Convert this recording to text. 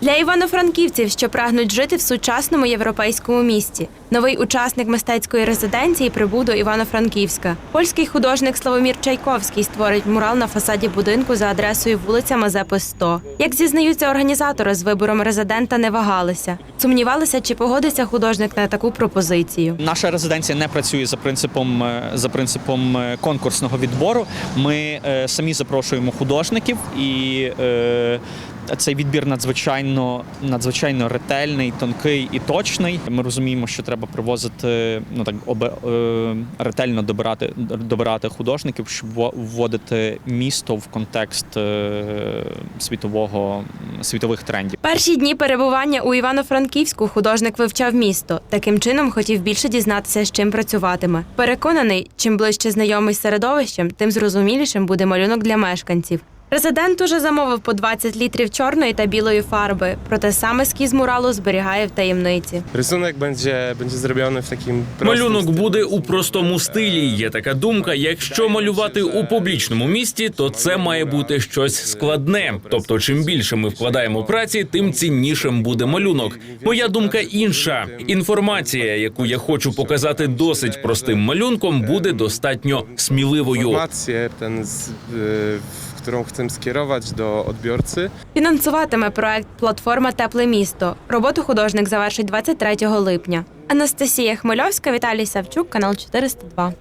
Для івано-франківців, що прагнуть жити в сучасному європейському місті. Новий учасник мистецької резиденції прибув до Івано-Франківська. Польський художник Славомір Чайковський створить мурал на фасаді будинку за адресою вулиця Мазепи 100. Як зізнаються організатори, з вибором резидента не вагалися. Сумнівалися, чи погодиться художник на таку пропозицію. Наша резиденція не працює за принципом е, за принципом е, конкурсного відбору. Ми е, самі запрошуємо художників, і е, цей відбір надзвичайно надзвичайно ретельний, тонкий і точний. Ми розуміємо, що треба привозити ну так обе, е, ретельно добирати добирати художників, щоб во- вводити місто в контекст е, світового світових трендів. Перші дні перебування у Івано-Франківську художник вивчав місто. Таким чином хотів більше дізнатися, з чим працюватиме. Переконаний, чим ближче знайомий з середовищем, тим зрозумілішим буде малюнок для мешканців. Резидент уже замовив по 20 літрів чорної та білої фарби, проте саме ескіз муралу зберігає в таємниці. Rysunek będzie, będzie zrobiony w takim Малюнок буде у простому стилі. Є така думка: якщо малювати у публічному місті, то це має бути щось складне. Тобто, чим більше ми вкладаємо праці, тим ціннішим буде малюнок. Моя думка інша. Інформація, яку я хочу показати досить простим малюнком, буде достатньо сміливою. Którą chcę skierować do odbiorcy, Фінансуватиме проект Платформа Тепле місто. Роботу художник завершить 23 липня. Анастасія Хмельовська, Віталій Савчук, канал 402.